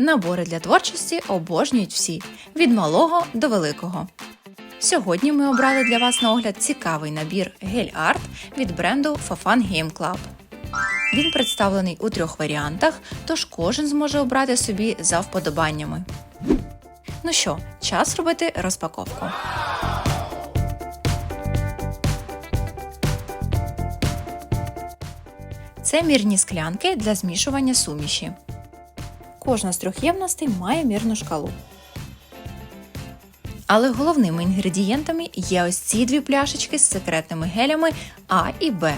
Набори для творчості обожнюють всі від малого до великого. Сьогодні ми обрали для вас на огляд цікавий набір гель-арт від бренду Fofan Game Club. Він представлений у трьох варіантах, тож кожен зможе обрати собі за вподобаннями. Ну що, час робити розпаковку. Це мірні склянки для змішування суміші. Кожна з трьох ємностей має мірну шкалу. Але головними інгредієнтами є ось ці дві пляшечки з секретними гелями А і Б.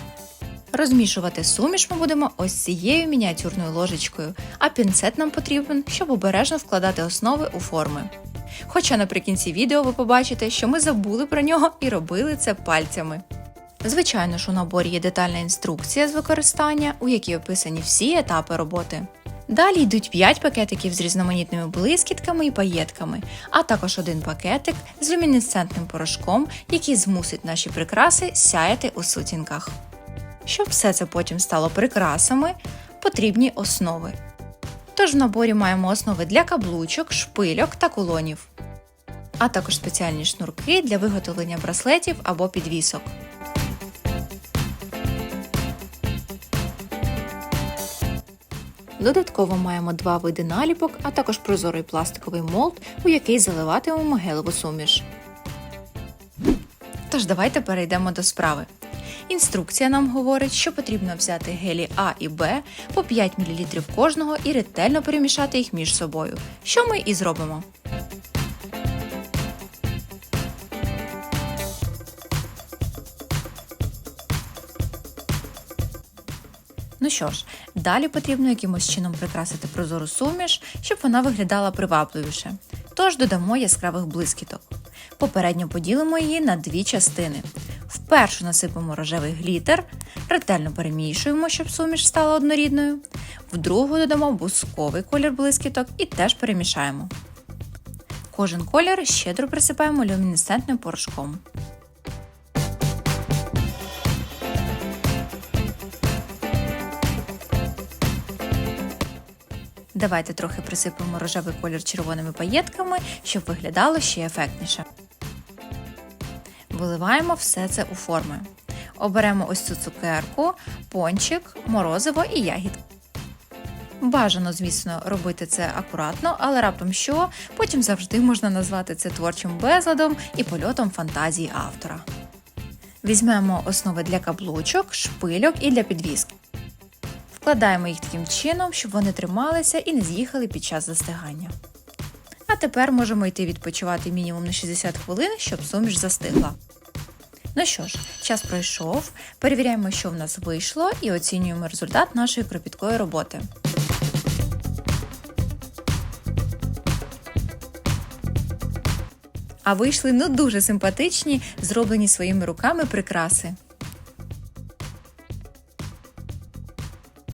Розмішувати суміш ми будемо ось цією мініатюрною ложечкою, а пінцет нам потрібен, щоб обережно вкладати основи у форми. Хоча наприкінці відео ви побачите, що ми забули про нього і робили це пальцями. Звичайно ж, у наборі є детальна інструкція з використання, у якій описані всі етапи роботи. Далі йдуть 5 пакетиків з різноманітними блискітками і паєтками, а також один пакетик з люмінесцентним порошком, який змусить наші прикраси сяяти у сутінках. Щоб все це потім стало прикрасами, потрібні основи. Тож в наборі маємо основи для каблучок, шпильок та кулонів, а також спеціальні шнурки для виготовлення браслетів або підвісок. Додатково маємо два види наліпок, а також прозорий пластиковий молд, у який заливатимемо гелеву суміш. Тож давайте перейдемо до справи. Інструкція нам говорить, що потрібно взяти гелі А і Б по 5 мл кожного і ретельно перемішати їх між собою, що ми і зробимо. Ну що ж, далі потрібно якимось чином прикрасити прозору суміш, щоб вона виглядала привабливіше. Тож додамо яскравих блискіток. Попередньо поділимо її на дві частини. Впершу насипемо рожевий глітер, ретельно перемішуємо, щоб суміш стала однорідною. В другу додамо бусковий колір блискіток і теж перемішаємо. Кожен колір щедро присипаємо люмінесцентним порошком. Давайте трохи присипемо рожевий колір червоними паєтками, щоб виглядало ще ефектніше. Виливаємо все це у форми. Оберемо ось цю цукерку, пончик, морозиво і ягідки. Бажано, звісно, робити це акуратно, але раптом що, потім завжди можна назвати це творчим безладом і польотом фантазії автора. Візьмемо основи для каблучок, шпильок і для підвіски. Вкладаємо їх таким чином, щоб вони трималися і не з'їхали під час застигання. А тепер можемо йти відпочивати мінімум на 60 хвилин, щоб суміш застигла. Ну що ж, час пройшов, перевіряємо, що в нас вийшло, і оцінюємо результат нашої кропіткої роботи. А вийшли ну дуже симпатичні, зроблені своїми руками прикраси.